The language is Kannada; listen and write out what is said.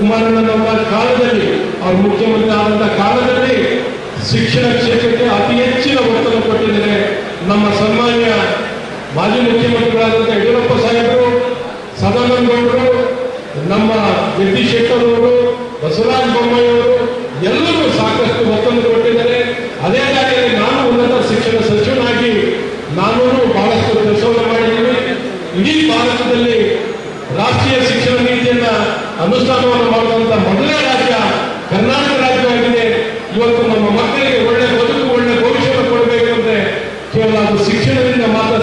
ಕುಮಾರಣ್ಣನವರ ಕಾಲದಲ್ಲಿ, ಅವರು ಮುಖ್ಯಮಂತ್ರಿ ಆದಂತಹ ಕಾಲದಲ್ಲಿ ಶಿಕ್ಷಣ ಕ್ಷೇತ್ರಕ್ಕೆ ಅತಿ ಹೆಚ್ಚಿನ ಒತ್ತನ್ನು ಕೊಟ್ಟಿದ್ದಾರೆ ನಮ್ಮ ಸನ್ಮಾನ್ಯ ಮಾಜಿ ಮುಖ್ಯಮಂತ್ರಿಗಳಾದಂಥ ಯಡಿಯೂರಪ್ಪ ಸಾಹೇಬರು ಸದಾನಂದ ಗೌಡರು ನಮ್ಮ ಜಗದೀಶ್ ಶೆಟ್ಟರ್ ಅವರು, ಬಸವರಾಜ ಬೊಮ್ಮಾಯಿ ಅವರು, ಎಲ್ಲರೂ ಸಾಕಷ್ಟು ಒತ್ತನ್ನು ಕೊಟ್ಟಿದ್ದಾರೆ. ಅದೇ ರೀತಿಯಲ್ಲಿ ನಾನು ಉನ್ನತ ಶಿಕ್ಷಣ ಸಚಿವನಾಗಿ ನಾನು ಬಹಳಷ್ಟು ಕೆಲಸವನ್ನು ಮಾಡಿದ್ದೀನಿ. ಇಡೀ ಭಾರತದಲ್ಲಿ ರಾಷ್ಟ್ರೀಯ ಶಿಕ್ಷಣ ಅನುಷ್ಠಾನವನ್ನು ಮಾಡುವಂತ ಮೊದಲನೇ ರಾಜ್ಯ ಕರ್ನಾಟಕ ರಾಜ್ಯವಾಗಿದೆ. ಇವತ್ತು ನಮ್ಮ ಮಕ್ಕಳಿಗೆ ಒಳ್ಳೆ ಬದುಕು, ಒಳ್ಳೆ ಭವಿಷ್ಯವನ್ನು ಕೊಡಬೇಕು ಅಂದ್ರೆ ಕೇವಲ ಅದು ಶಿಕ್ಷಣದಿಂದ ಮಾತ್ರ